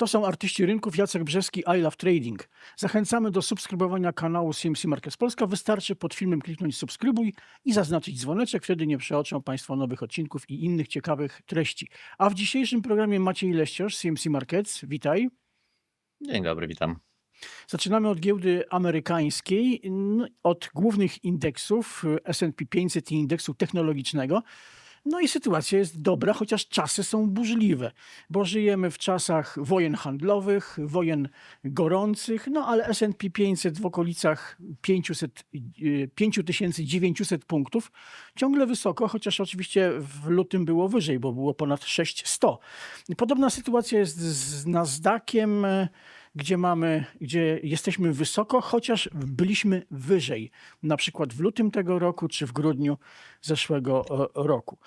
To są artyści rynków Jacek Brzeski, I Love Trading. Zachęcamy do subskrybowania kanału CMC Markets Polska. Wystarczy pod filmem kliknąć subskrybuj i zaznaczyć dzwoneczek. Wtedy nie przeoczą Państwo nowych odcinków i innych ciekawych treści. A w dzisiejszym programie Maciej Leściosz, CMC Markets. Witaj. Dzień dobry, witam. Zaczynamy od giełdy amerykańskiej, od głównych indeksów S&P 500 i indeksu technologicznego. No i sytuacja jest dobra, chociaż czasy są burzliwe, bo żyjemy w czasach wojen handlowych, wojen gorących, no ale S&P 500 w okolicach 500, y, 5900 punktów, ciągle wysoko, chociaż oczywiście w lutym było wyżej, bo było ponad 6100. Podobna sytuacja jest z Nasdaqiem, gdzie mamy, gdzie jesteśmy wysoko, chociaż byliśmy wyżej, na przykład w lutym tego roku czy w grudniu zeszłego e, roku.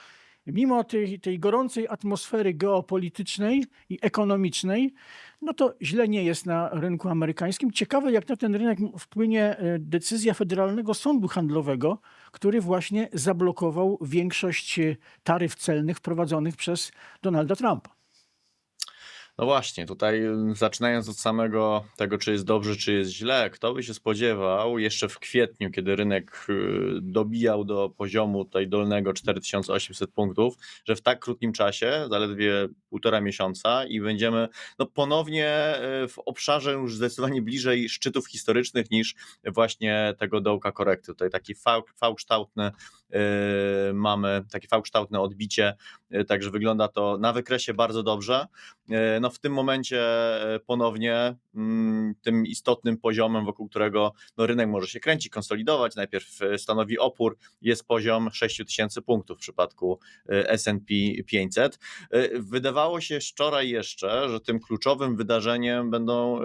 Mimo tej, tej gorącej atmosfery geopolitycznej i ekonomicznej, no to źle nie jest na rynku amerykańskim. Ciekawe, jak na ten rynek wpłynie e, decyzja Federalnego Sądu Handlowego, który właśnie zablokował większość e, taryf celnych wprowadzonych przez Donalda Trumpa. No właśnie, tutaj y, zaczynając od samego tego, czy jest dobrze, czy jest źle, kto by się spodziewał jeszcze w kwietniu, kiedy rynek y, dobijał do poziomu tutaj dolnego 4800 punktów, że w tak krótkim czasie, zaledwie półtora miesiąca i będziemy no, ponownie y, w obszarze już zdecydowanie bliżej szczytów historycznych niż właśnie tego dołka korekty. Tutaj taki V- V-kształtny y, mamy, takie V-kształtne odbicie, także wygląda to na wykresie bardzo dobrze. No w tym momencie e, ponownie mm, tym istotnym poziomem, wokół którego no rynek może się kręcić, konsolidować, najpierw e, stanowi opór, jest poziom 6000 punktów w przypadku e, S&P 500. E, Wydawało się wczoraj jeszcze, że tym kluczowym wydarzeniem będą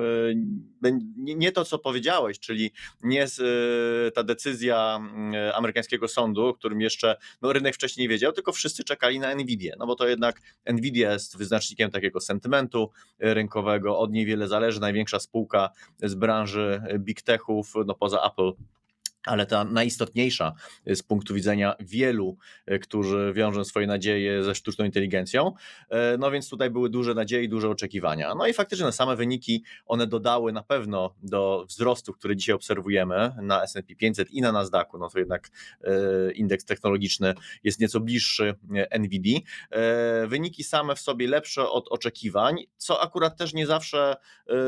bę- nie to, co powiedziałeś, czyli nie ta decyzja mm, amerykańskiego sądu, którym jeszcze no, rynek wcześniej nie wiedział, tylko wszyscy czekali na Nvidię, no bo to jednak Nvidia jest wyznacznikiem takiego sentymentu rynkowego, od niej wiele zależy, największa spółka z branży big techów, no poza Apple. Ale ta najistotniejsza z punktu widzenia wielu, e, którzy wiążą swoje nadzieje ze sztuczną inteligencją. E, No więc tutaj były duże nadzieje duże oczekiwania. No i faktycznie na same wyniki one dodały na pewno do wzrostu, który dzisiaj obserwujemy na S&P 500 i na Nasdaqu. No to jednak indeks technologiczny jest nieco bliższy. E, Wyniki same w sobie lepsze od oczekiwań, co akurat też nie zawsze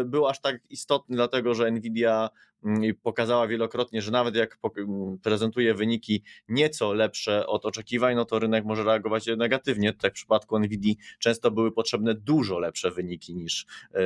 było aż tak istotne, dlatego że Nvidia mm, pokazała wielokrotnie, że nawet jak pok- m, prezentuje wyniki nieco lepsze od oczekiwań, no to rynek może reagować negatywnie. Tutaj w przypadku Nvidia często były potrzebne dużo lepsze wyniki niż e,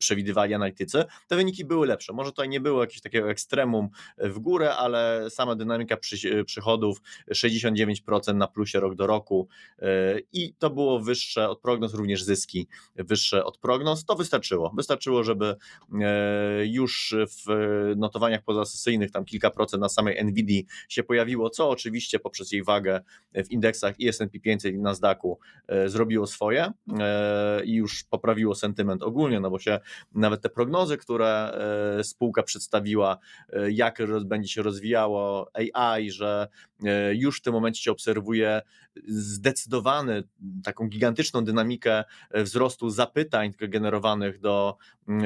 przewidywali analitycy. Te wyniki były lepsze. Może tutaj nie było jakiegoś takiego ekstremum w górę, ale sama dynamika przy, przychodów 69% na plusie rok do roku e, i to było wyższe od prognoz, również zyski wyższe od prognoz. To wystarczyło. Wystarczyło, żeby e, już w notowaniach pozasesyjnych tam kilka procent na samej Nvidia się pojawiło, co oczywiście poprzez jej wagę w indeksach i S&P 500 i Nasdaqu e, zrobiło swoje e, i już poprawiło sentyment ogólnie, no bo się nawet te prognozy, które e, spółka przedstawiła, e, jak będzie się rozwijało AI, że e, już w tym momencie się obserwuje zdecydowany, taką gigantyczną dynamikę wzrostu zapytań generowanych do,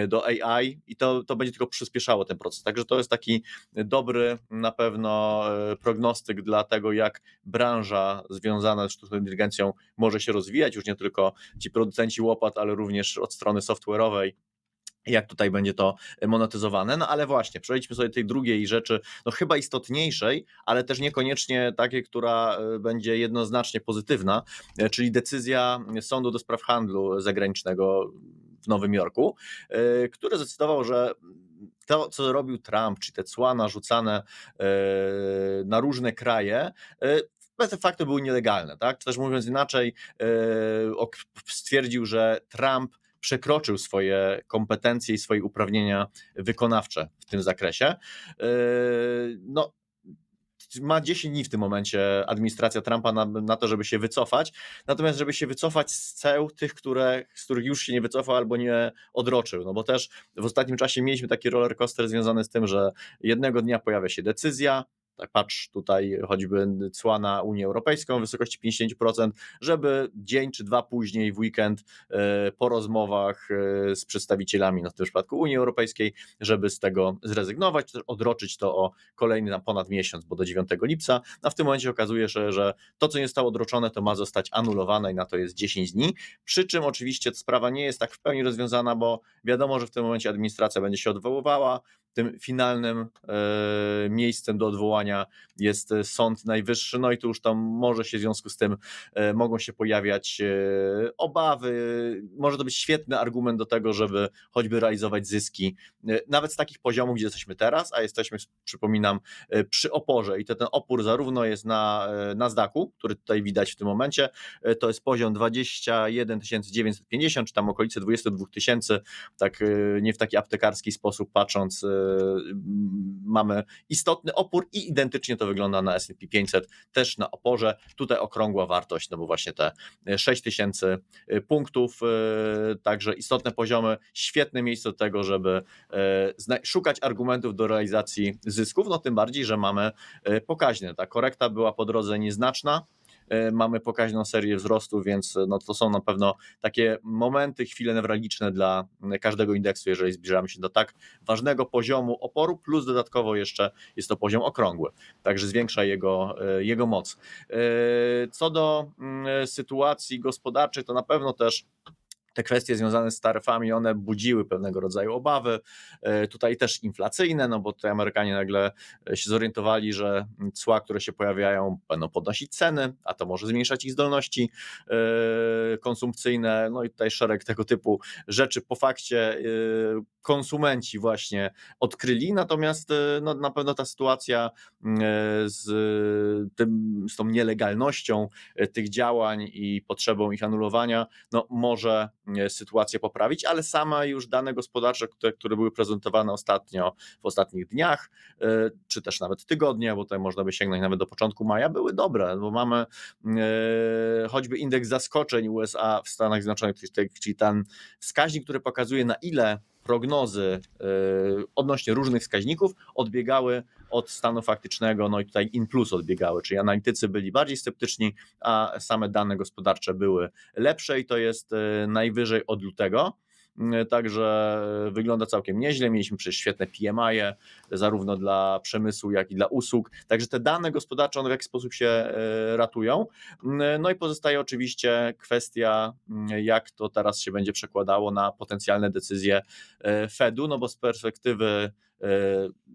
do AI i to, to będzie tylko przyspieszało ten proces. Także to jest taki dobry na pewno prognostyk dla tego, jak branża związana z sztuczną inteligencją może się rozwijać, już nie tylko ci producenci łopat, ale również od strony software'owej jak tutaj będzie to monetyzowane. No ale właśnie, przejdźmy sobie do tej drugiej rzeczy, no chyba istotniejszej, ale też niekoniecznie takiej, która e, będzie jednoznacznie pozytywna, e, czyli decyzja Sądu do Spraw Handlu Zagranicznego w Nowym Jorku, e, który zdecydował, że to, co robił Trump, czy te cła narzucane e, na różne kraje, e, de facto były nielegalne, tak? Czy też mówiąc inaczej, e, stwierdził, że Trump przekroczył swoje kompetencje i swoje uprawnienia wykonawcze w tym zakresie. Yy, No, ma 10 dni w tym momencie administracja Trumpa na, na to, żeby się wycofać. Natomiast, żeby się wycofać z ceł tych, które, z których już się nie wycofał albo nie odroczył. No bo też w ostatnim czasie mieliśmy taki roller coaster związany z tym, że jednego dnia pojawia się decyzja, patrz tutaj choćby cła na Unię Europejską w wysokości 50%, żeby dzień czy dwa później w weekend e, po rozmowach e, z przedstawicielami, no w tym przypadku Unii Europejskiej, żeby z tego zrezygnować, odroczyć to o kolejny tam ponad miesiąc, bo do 9 lipca, a w tym momencie okazuje się, że to, co nie zostało odroczone, to ma zostać anulowane i na to jest 10 dni, przy czym oczywiście sprawa nie jest tak w pełni rozwiązana, bo wiadomo, że w tym momencie administracja będzie się odwoływała, tym finalnym e, miejscem do odwołania jest e, Sąd Najwyższy, no i tu już tam może się w związku z tym e, mogą się pojawiać obawy, może to być świetny argument do tego, żeby choćby realizować zyski, nawet z takich poziomów, gdzie jesteśmy teraz, a jesteśmy, przypominam, przy oporze. I to ten opór zarówno jest na Nasdaqu, który tutaj widać w tym momencie, to jest poziom 21 950, czy tam okolice 22 tysięcy, tak nie w taki aptekarski sposób patrząc, mamy istotny opór i identycznie to wygląda na S&P 500, też na oporze, tutaj okrągła wartość, no bo właśnie te 6000 punktów, e, także istotne poziomy, świetne miejsce do tego, żeby szukać argumentów do realizacji zysków, no tym bardziej, że mamy pokaźne, ta korekta była po drodze nieznaczna, mamy pokaźną serię wzrostu, więc no to są na pewno takie momenty, chwile newralgiczne dla każdego indeksu, jeżeli zbliżamy się do tak ważnego poziomu oporu, plus dodatkowo jeszcze jest to poziom okrągły, także zwiększa jego, e, jego moc. E, Co do sytuacji gospodarczej, to na pewno też te kwestie związane z taryfami, one budziły pewnego rodzaju obawy. E, Tutaj też inflacyjne, no bo tutaj Amerykanie nagle e, się zorientowali, że cła, które się pojawiają, będą podnosić ceny, a to może zmniejszać ich zdolności e, konsumpcyjne. No i tutaj szereg tego typu rzeczy po fakcie konsumenci właśnie odkryli. Natomiast no, na pewno ta sytuacja mm, z, tym, z tą nielegalnością tych działań i potrzebą ich anulowania, no, może sytuację poprawić, ale same już dane gospodarcze, które, które były prezentowane ostatnio, w ostatnich dniach, e, czy też nawet tygodnie, bo tutaj można by sięgnąć nawet do początku maja, były dobre, bo mamy e, choćby indeks zaskoczeń USA w Stanach Zjednoczonych, czyli- ten wskaźnik, który pokazuje na ile prognozy e, odnośnie różnych wskaźników odbiegały od stanu faktycznego, no i tutaj in plus odbiegały, czyli analitycy byli bardziej sceptyczni, a same dane gospodarcze były lepsze i to jest e, najwyżej od lutego. Mm, Także wygląda całkiem nieźle. Mieliśmy przecież świetne PMI, -e, zarówno dla przemysłu, jak i dla usług. Także te dane gospodarcze one w jakiś sposób się e, ratują. No i pozostaje oczywiście kwestia, jak to teraz się będzie przekładało na potencjalne decyzje e, Fedu, no bo z perspektywy e,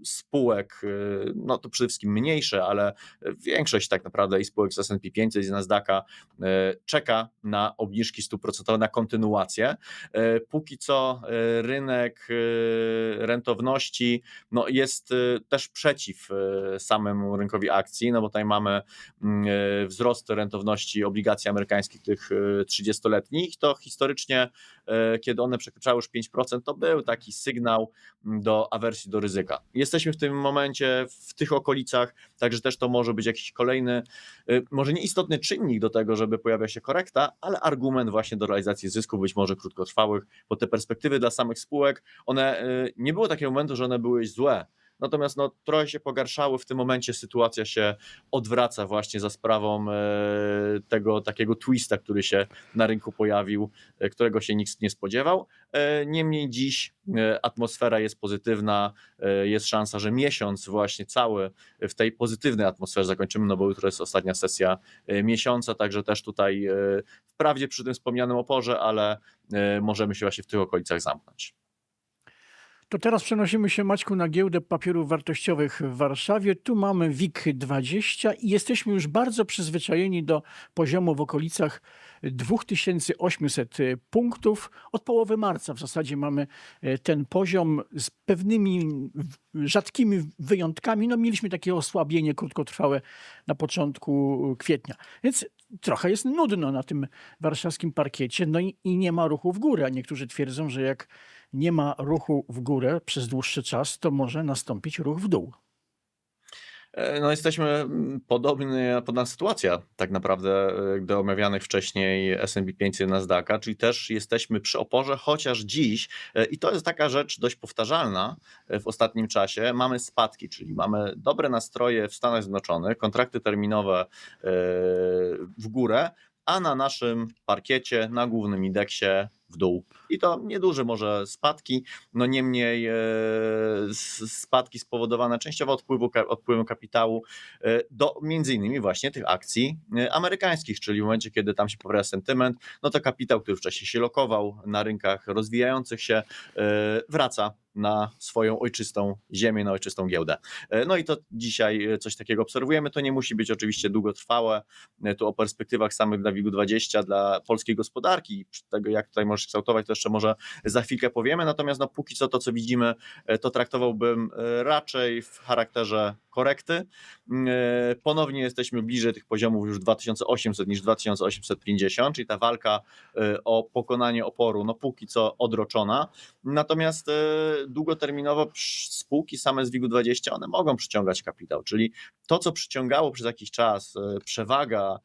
spółek, e, no to przede wszystkim mniejsze, ale większość tak naprawdę i spółek z S&P 500 i z Nasdaqa e, czeka na obniżki stóp procentowych, na kontynuację. E, Póki co e, rynek e, rentowności no jest e, też przeciw e, samemu rynkowi akcji, no bo tutaj mamy mm, e, wzrost rentowności obligacji amerykańskich tych e, 30-letnich, to historycznie, e, kiedy one przekraczały już 5%, to był taki sygnał mm, do awersji do ryzyka. Jesteśmy w tym momencie w tych okolicach, także też to może być jakiś kolejny, e, może nieistotny czynnik do tego, żeby pojawiła się korekta, ale argument właśnie do realizacji zysków, być może krótkotrwałych, bo te perspektywy dla samych spółek, one e, nie było takiego momentu, że one były złe. Natomiast no, trochę się pogarszały, w tym momencie sytuacja się odwraca właśnie za sprawą e, tego takiego twista, który się na rynku pojawił, e, którego się nikt nie spodziewał. E, Niemniej dziś atmosfera jest pozytywna, jest szansa, że miesiąc właśnie cały w tej pozytywnej atmosferze zakończymy, no bo jutro jest ostatnia sesja miesiąca, także też tutaj wprawdzie przy tym wspomnianym oporze, ale możemy się właśnie w tych okolicach zamknąć. To teraz przenosimy się, Maćku, na giełdę papierów wartościowych w Warszawie. Tu mamy WIG20 i jesteśmy już bardzo przyzwyczajeni do poziomu w okolicach 2800 punktów. Od połowy marca w zasadzie mamy e, ten poziom z pewnymi rzadkimi wyjątkami. No, mieliśmy takie osłabienie krótkotrwałe na początku kwietnia. Więc trochę jest nudno na tym warszawskim parkiecie. No i, i nie ma ruchu w górę. Niektórzy twierdzą, że jak nie ma ruchu w górę przez dłuższy czas, to może nastąpić ruch w dół. E, No jesteśmy mm, podobnie, podobna sytuacja tak naprawdę e, do omawianych wcześniej S&P 500 Nasdaqa, czyli też jesteśmy przy oporze, chociaż dziś, e, i to jest taka rzecz dość powtarzalna w ostatnim czasie, mamy spadki, czyli mamy dobre nastroje w Stanach Zjednoczonych, kontrakty terminowe w górę, a na naszym parkiecie, na głównym indeksie w dół. I to nieduże może spadki, no niemniej e, spadki spowodowane częściowo odpływu, odpływem kapitału e, do między innymi właśnie tych akcji e, amerykańskich, czyli w momencie, kiedy tam się poprawia sentyment, no to kapitał, który wcześniej się lokował na rynkach rozwijających się, wraca na swoją ojczystą ziemię, na ojczystą giełdę. No i to dzisiaj coś takiego obserwujemy. To nie musi być oczywiście długotrwałe. Tu o perspektywach samych dla WIG-20, dla polskiej gospodarki, tego jak tutaj może się kształtować, to jeszcze może za chwilkę powiemy. Natomiast no, póki co to, co widzimy, e, to traktowałbym e, raczej w charakterze korekty. Mm, e, Ponownie jesteśmy bliżej tych poziomów już 2800 niż 2850, czyli ta walka o pokonanie oporu, no póki co odroczona. Natomiast długoterminowo spółki same z WIG-20, one mogą przyciągać kapitał, czyli to, co przyciągało przez jakiś czas, przewaga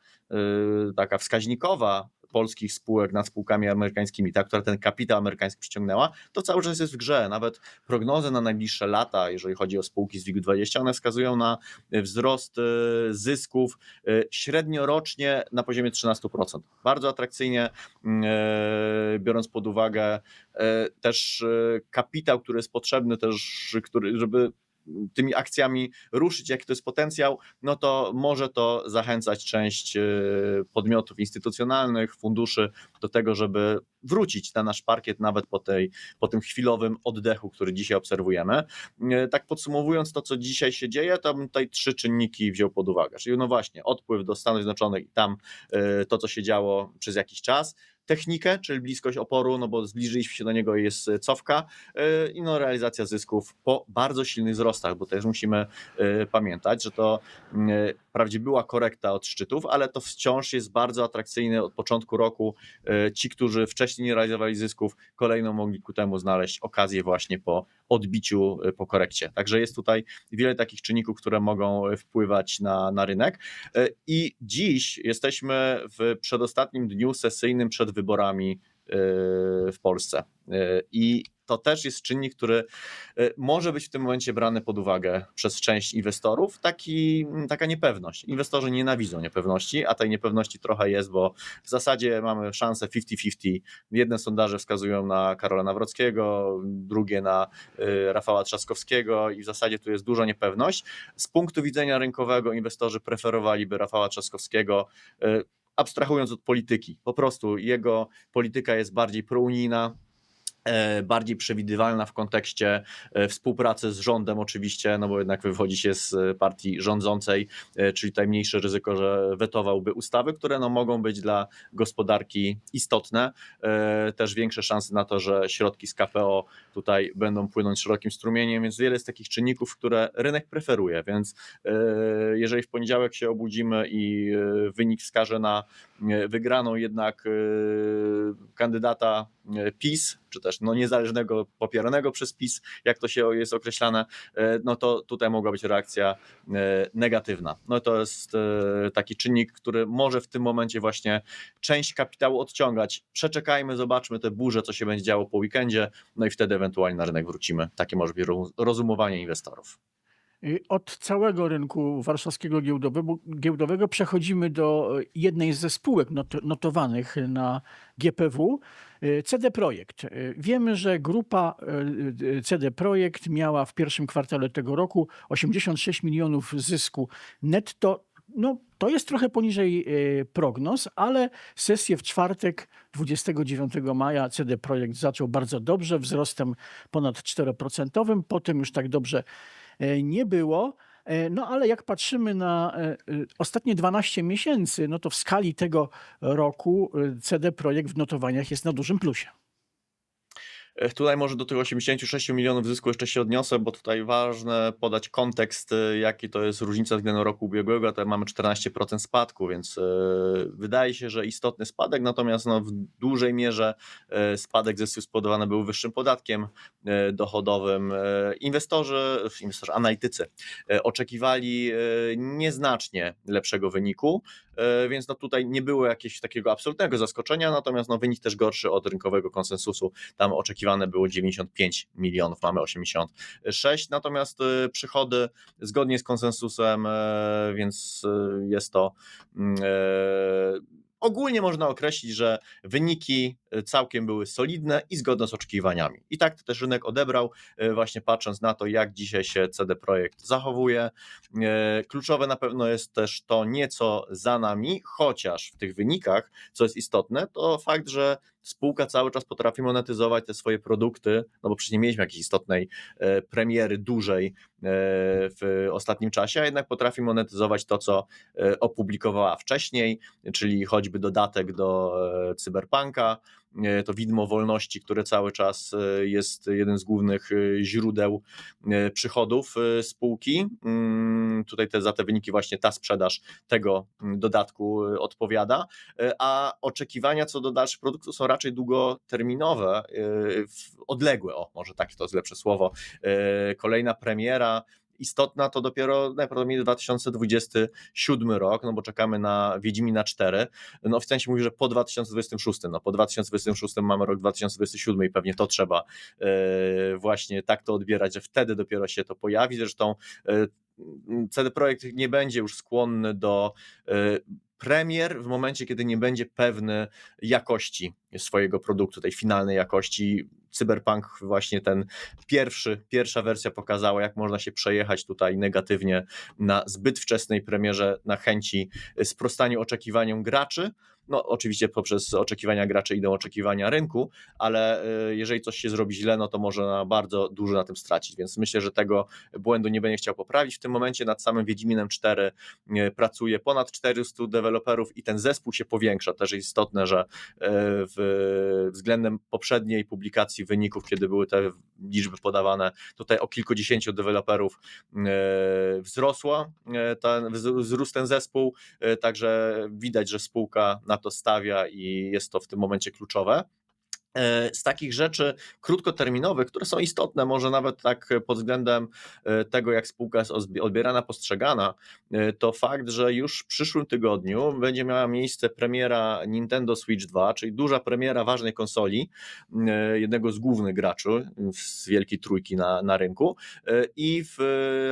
taka wskaźnikowa polskich spółek nad spółkami amerykańskimi, ta, która ten kapitał amerykański przyciągnęła, to cały czas jest w grze. Nawet prognozy na najbliższe lata, jeżeli chodzi o spółki z WIG-20, one wskazują na e, wzrost e, zysków e, średnio rocznie na poziomie 13%. Bardzo atrakcyjnie, mm, biorąc pod uwagę też kapitał, który jest potrzebny też, który, żeby tymi akcjami ruszyć, jaki to jest potencjał, no to może to zachęcać część e, podmiotów instytucjonalnych, funduszy do tego, żeby wrócić na nasz parkiet nawet po, tej, po tym chwilowym oddechu, który dzisiaj obserwujemy. E, Tak podsumowując to, co dzisiaj się dzieje, to bym tutaj trzy czynniki wziął pod uwagę. Czyli no właśnie, odpływ do Stanów Zjednoczonych i tam e, to, co się działo przez jakiś czas, technikę, czyli bliskość oporu, no bo zbliżyliśmy się do niego i jest e, cofka e, i no realizacja zysków po bardzo silnych wzrostach, bo też musimy e, pamiętać, że to mm, wprawdzie była korekta od szczytów, ale to wciąż jest bardzo atrakcyjne od początku roku. Ci, którzy wcześniej nie realizowali zysków, kolejno mogli ku temu znaleźć okazję właśnie po odbiciu, po korekcie. Także jest tutaj wiele takich czynników, które mogą wpływać na, na rynek. I dziś jesteśmy w przedostatnim dniu sesyjnym przed wyborami e, w Polsce. E, I to też jest czynnik, który e, może być w tym momencie brany pod uwagę przez część inwestorów. Taki, taka niepewność. Inwestorzy nienawidzą niepewności, a tej niepewności trochę jest, bo w zasadzie mamy szansę 50-50. Jedne sondaże wskazują na Karola Nawrockiego, drugie na Rafała Trzaskowskiego i w zasadzie tu jest duża niepewność. Z punktu widzenia rynkowego inwestorzy preferowaliby Rafała Trzaskowskiego, abstrahując od polityki. Po prostu jego polityka jest bardziej prounijna, bardziej przewidywalna w kontekście e, współpracy z rządem oczywiście, no bo jednak wywodzi się z e, partii rządzącej, e, czyli tutaj mniejsze ryzyko, że wetowałby ustawy, które no mogą być dla gospodarki istotne. E, Też większe szanse na to, że środki z KPO tutaj będą płynąć szerokim strumieniem, więc wiele jest takich czynników, które rynek preferuje, więc e, jeżeli w poniedziałek się obudzimy i e, wynik wskaże na e, wygraną jednak e, kandydata e, PiS, czy też no niezależnego popieranego przez PiS, jak to się jest określane, e, no to tutaj mogła być reakcja e, negatywna. No to jest e, taki czynnik, który może w tym momencie właśnie część kapitału odciągać. Przeczekajmy, zobaczmy te burze, co się będzie działo po weekendzie, no i wtedy ewentualnie na rynek wrócimy. Takie może być roz- rozumowanie inwestorów. Y, Od całego rynku warszawskiego giełdowego, przechodzimy do y, jednej ze spółek not, notowanych na GPW, y, CD Projekt. Wiemy, że grupa CD Projekt miała w pierwszym kwartale tego roku 86 milionów zysku netto. No, to jest trochę poniżej prognoz, ale sesję w czwartek 29 maja CD Projekt zaczął bardzo dobrze, wzrostem ponad 4%. Potem już tak dobrze nie było. E, No ale jak patrzymy na e, e, ostatnie 12 miesięcy, no to w skali tego roku e, CD Projekt w notowaniach jest na dużym plusie. E, Tutaj może do tych 86 milionów zysku jeszcze się odniosę, bo tutaj ważne podać kontekst, e, jaki to jest różnica względem roku ubiegłego. Tutaj mamy 14% spadku, więc e, wydaje się, że istotny spadek, natomiast no, w dużej mierze spadek zysku spowodowany był wyższym podatkiem dochodowym. Inwestorzy, inwestorzy, analitycy oczekiwali nieznacznie lepszego wyniku, więc no tutaj nie było jakiegoś takiego absolutnego zaskoczenia, natomiast no wynik też gorszy od rynkowego konsensusu. Tam oczekiwane było 95 milionów, mamy 86, natomiast e, przychody zgodnie z konsensusem, e, więc e, jest to mm, e, ogólnie można określić, że wyniki e, całkiem były solidne i zgodne z oczekiwaniami. I tak też rynek odebrał, właśnie patrząc na to, jak dzisiaj się CD Projekt zachowuje. Kluczowe na pewno jest też to nieco za nami, chociaż w tych wynikach, co jest istotne, to fakt, że spółka cały czas potrafi monetyzować te swoje produkty, no bo przecież nie mieliśmy jakiejś istotnej e, premiery dużej e, w ostatnim czasie, a jednak potrafi monetyzować to, co e, opublikowała wcześniej, czyli choćby dodatek do Cyberpunka, to widmo wolności, które cały czas e, jest jednym z głównych e, źródeł e, przychodów e, spółki. Mm, Tutaj te, za te wyniki właśnie ta sprzedaż tego mm, dodatku e, odpowiada, E, a oczekiwania co do dalszych produktów są raczej długoterminowe, e, odległe, o może takie to jest lepsze słowo. E, Kolejna premiera istotna to dopiero najprawdopodobniej 2027 rok, no bo czekamy na Wiedźmina 4. No oficjalnie mówi, że po 2026, no po 2026 mamy rok 2027 i pewnie to trzeba e, właśnie tak to odbierać, że wtedy dopiero się to pojawi. Zresztą e, CD Projekt nie będzie już skłonny do e, premier w momencie, kiedy nie będzie pewny jakości swojego produktu, tej finalnej jakości. Cyberpunk właśnie ten pierwszy, pierwsza wersja pokazała, jak można się przejechać tutaj negatywnie na zbyt wczesnej premierze, na chęci sprostaniu oczekiwaniom graczy. No, oczywiście poprzez oczekiwania graczy idą oczekiwania rynku, ale y, jeżeli coś się zrobi źle, no to można bardzo dużo na tym stracić, więc myślę, że tego błędu nie będę chciał poprawić. W tym momencie nad samym Wiedźminem 4 y, pracuje ponad 400 deweloperów i ten zespół się powiększa. Też jest istotne, że y, w, względem poprzedniej publikacji wyników, kiedy były te liczby podawane, tutaj o kilkudziesięciu deweloperów wzrosła ten, wz- wzrósł ten zespół, także widać, że spółka na to stawia i jest to w tym momencie kluczowe. E, Z takich rzeczy krótkoterminowych, które są istotne, może nawet tak pod względem e, tego, jak spółka jest odbierana, postrzegana, e, to fakt, że już w przyszłym tygodniu będzie miała miejsce premiera Nintendo Switch 2, czyli duża premiera ważnej konsoli, jednego z głównych graczy z wielkiej trójki na, na rynku i w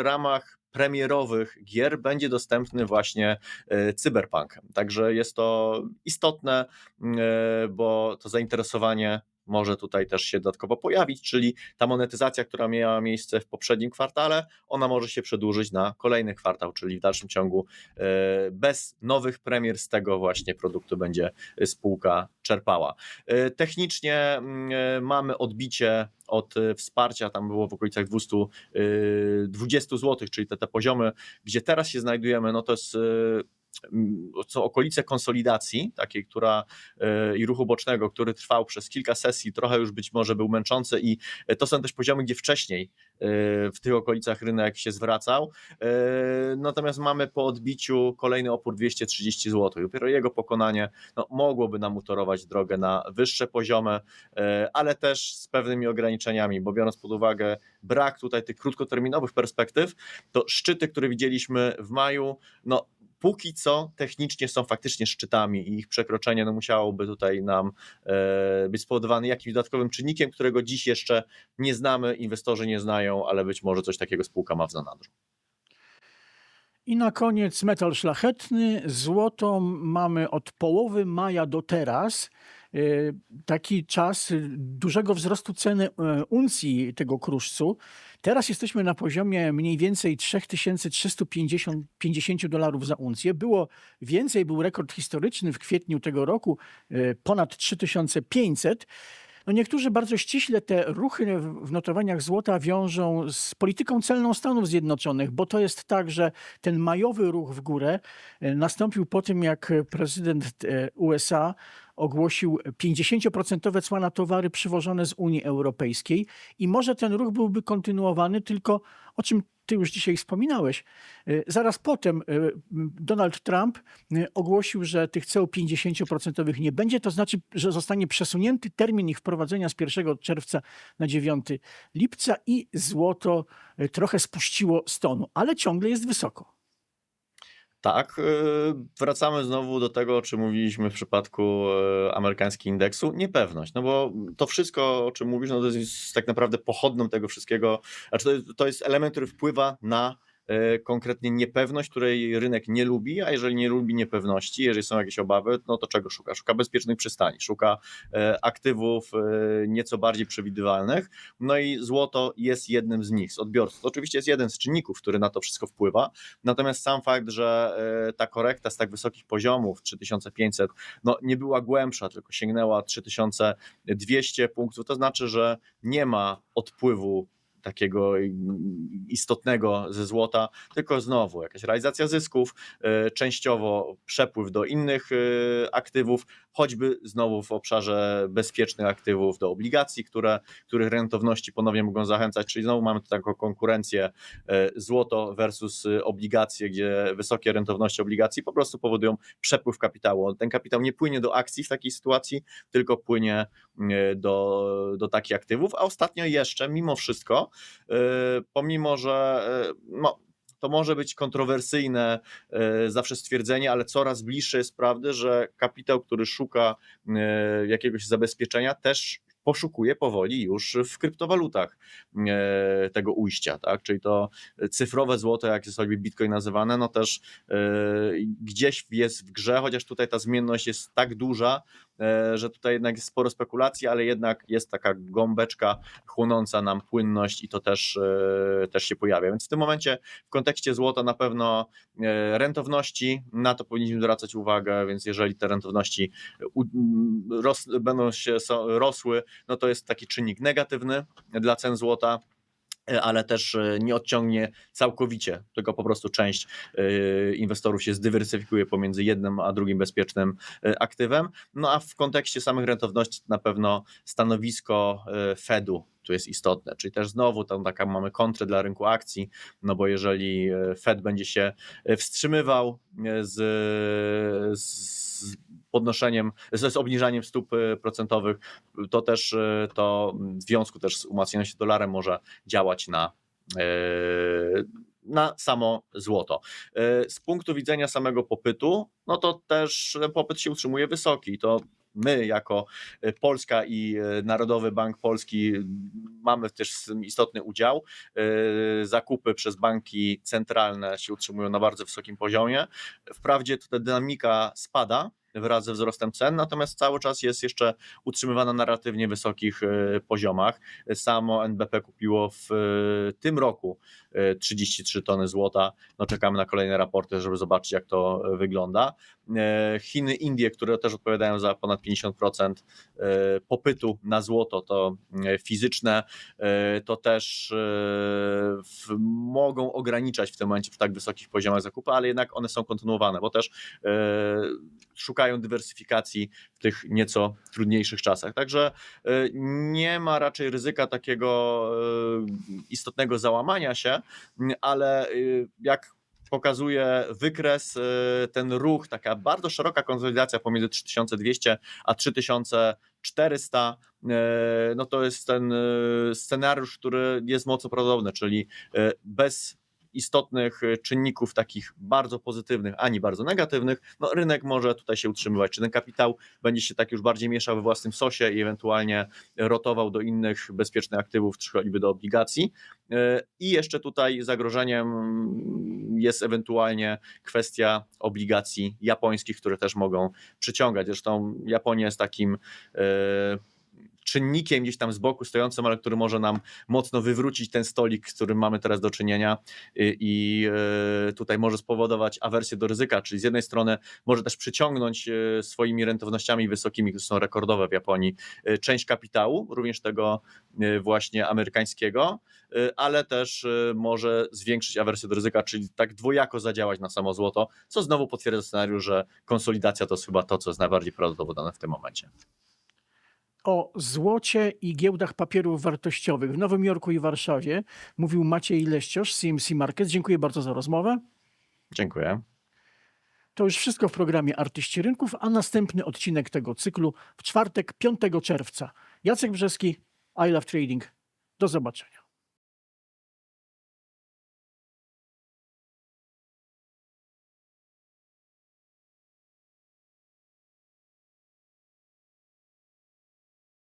ramach premierowych gier będzie dostępny właśnie e, Cyberpunk. Także jest to istotne, e, bo to zainteresowanie może tutaj też się dodatkowo pojawić, czyli ta monetyzacja, która miała miejsce w poprzednim kwartale, ona może się przedłużyć na kolejny kwartał, czyli w dalszym ciągu e, bez nowych premier z tego właśnie produktu będzie spółka czerpała. E, Technicznie mm, e, mamy odbicie od wsparcia, tam było w okolicach 200, e, 20 zł, czyli te, te poziomy, gdzie teraz się znajdujemy, no to jest co okolice konsolidacji, takiej, która e, i ruchu bocznego, który trwał przez kilka sesji, trochę już być może był męczący i e, to są też poziomy, gdzie wcześniej e, w tych okolicach rynek się zwracał. Natomiast mamy po odbiciu kolejny opór 230 zł. Dopiero jego pokonanie no, mogłoby nam utorować drogę na wyższe poziomy, ale też z pewnymi ograniczeniami, bo biorąc pod uwagę brak tutaj tych krótkoterminowych perspektyw, to szczyty, które widzieliśmy w maju, no póki co technicznie są faktycznie szczytami i ich przekroczenie no, musiałoby tutaj nam e, być spowodowane jakimś dodatkowym czynnikiem, którego dziś jeszcze nie znamy, inwestorzy nie znają, ale być może coś takiego spółka ma w zanadrzu. I na koniec metal szlachetny. Złoto mamy od połowy maja do teraz. E, Taki czas dużego wzrostu ceny e, uncji tego kruszcu. Teraz jesteśmy na poziomie mniej więcej 3350 50 dolarów za uncję. Było więcej, był rekord historyczny w kwietniu tego roku, e, ponad 3500. No niektórzy bardzo ściśle te ruchy w w notowaniach złota wiążą z polityką celną Stanów Zjednoczonych, bo to jest tak, że ten majowy ruch w górę e, nastąpił po tym, jak prezydent e, USA ogłosił 50% cła na towary przywożone z Unii Europejskiej i może ten ruch byłby kontynuowany, tylko o czym ty już dzisiaj wspominałeś. y, Zaraz potem y, Donald Trump y, ogłosił, że tych ceł 50% nie będzie, to znaczy, że zostanie przesunięty termin ich wprowadzenia z 1 czerwca na 9 lipca i złoto trochę spuściło z tonu, ale ciągle jest wysoko. Tak, y, wracamy znowu do tego, o czym mówiliśmy w przypadku y, amerykańskiego indeksu. Niepewność, no bo to wszystko, o czym mówisz, no to jest tak naprawdę pochodną tego wszystkiego. Znaczy to, jest, to jest element, który wpływa na konkretnie niepewność, której rynek nie lubi, a jeżeli nie lubi niepewności, jeżeli są jakieś obawy, no to czego szuka? Szuka bezpiecznych przystani, szuka e, aktywów e, nieco bardziej przewidywalnych, no i złoto jest jednym z nich, z odbiorców. To oczywiście jest jeden z czynników, który na to wszystko wpływa, natomiast sam fakt, że e, ta korekta z tak wysokich poziomów, 3500, no nie była głębsza, tylko sięgnęła 3200 punktów, to znaczy, że nie ma odpływu takiego istotnego ze złota, tylko znowu jakaś realizacja zysków, e, częściowo przepływ do innych e, aktywów, choćby znowu w obszarze bezpiecznych aktywów do obligacji, które, których rentowności ponownie mogą zachęcać, czyli znowu mamy tu taką konkurencję e, złoto versus obligacje, gdzie wysokie rentowności obligacji po prostu powodują przepływ kapitału. Ten kapitał nie płynie do akcji w takiej sytuacji, tylko płynie do, do takich aktywów, a ostatnio jeszcze mimo wszystko, pomimo że e, no, to może być kontrowersyjne e, zawsze stwierdzenie, ale coraz bliższe jest prawdy, że kapitał, który szuka e, jakiegoś zabezpieczenia, też poszukuje powoli już w kryptowalutach e, tego ujścia, tak? Czyli to cyfrowe złoto, jak jest sobie Bitcoin nazywane, no też e, gdzieś jest w grze, chociaż tutaj ta zmienność jest tak duża, e, że tutaj jednak jest sporo spekulacji, ale jednak jest taka gąbeczka chłonąca nam płynność i to też, e, też się pojawia. Więc w tym momencie w kontekście złota na pewno e, rentowności, na to powinniśmy zwracać uwagę, więc jeżeli te rentowności będą się rosły, no to jest taki czynnik negatywny dla cen złota. E, Ale też e, nie odciągnie całkowicie, tylko po prostu część e, inwestorów się zdywersyfikuje pomiędzy jednym a drugim bezpiecznym aktywem. No a w kontekście samych rentowności na pewno stanowisko Fedu tu jest istotne, czyli też znowu tam taka mamy kontrę dla rynku akcji, no bo jeżeli Fed będzie się wstrzymywał z, z podnoszeniem, z, z obniżaniem stóp e, procentowych, to też e, to w związku też z umacnianiem się dolarem może działać na e, na samo złoto. Z punktu widzenia samego popytu, no to też popyt się utrzymuje wysoki. To my jako Polska i Narodowy Bank Polski mamy też istotny udział. Zakupy przez banki centralne się utrzymują na bardzo wysokim poziomie. Wprawdzie tutaj dynamika spada wraz ze wzrostem cen, natomiast cały czas jest jeszcze utrzymywana na relatywnie wysokich e, poziomach. Samo NBP kupiło w e, tym roku e, 33 tony złota. No czekamy na kolejne raporty, żeby zobaczyć jak to e, wygląda. E, Chiny, Indie, które też odpowiadają za ponad 50% e, popytu na złoto, to e, fizyczne, e, to też e, mogą ograniczać w tym momencie w tak wysokich poziomach zakupy, ale jednak one są kontynuowane, bo też e, szukają dywersyfikacji w tych nieco trudniejszych czasach. Także e, nie ma raczej ryzyka takiego e, istotnego załamania się, ale e, jak pokazuje wykres, ten ruch, taka bardzo szeroka konsolidacja pomiędzy 3200 a 3400, e, no to jest ten scenariusz, który jest mocno prawdopodobny, czyli bez istotnych e, czynników takich bardzo pozytywnych, ani bardzo negatywnych, no rynek może tutaj się utrzymywać. Czy ten kapitał będzie się tak już bardziej mieszał we własnym sosie i ewentualnie rotował do innych bezpiecznych aktywów, czy choćby do obligacji. E, I jeszcze tutaj zagrożeniem jest ewentualnie kwestia obligacji japońskich, które też mogą przyciągać. Zresztą Japonia jest takim e, czynnikiem gdzieś tam z boku stojącym, ale który może nam mocno wywrócić ten stolik, z którym mamy teraz do czynienia i, i e, tutaj może spowodować awersję do ryzyka, czyli z jednej strony może też przyciągnąć e, swoimi rentownościami wysokimi, które są rekordowe w Japonii, część kapitału, również tego właśnie amerykańskiego, ale też może zwiększyć awersję do ryzyka, czyli tak dwojako zadziałać na samo złoto, co znowu potwierdza scenariusz, że konsolidacja to jest chyba to, co jest najbardziej prawdopodobne w tym momencie. O złocie i giełdach papierów wartościowych w Nowym Jorku i Warszawie mówił Maciej Leściosz z CMC Markets. Dziękuję bardzo za rozmowę. Dziękuję. To już wszystko w programie Artyści Rynków, a następny odcinek tego cyklu w czwartek 5 czerwca. Jacek Brzeski, I Love Trading. Do zobaczenia.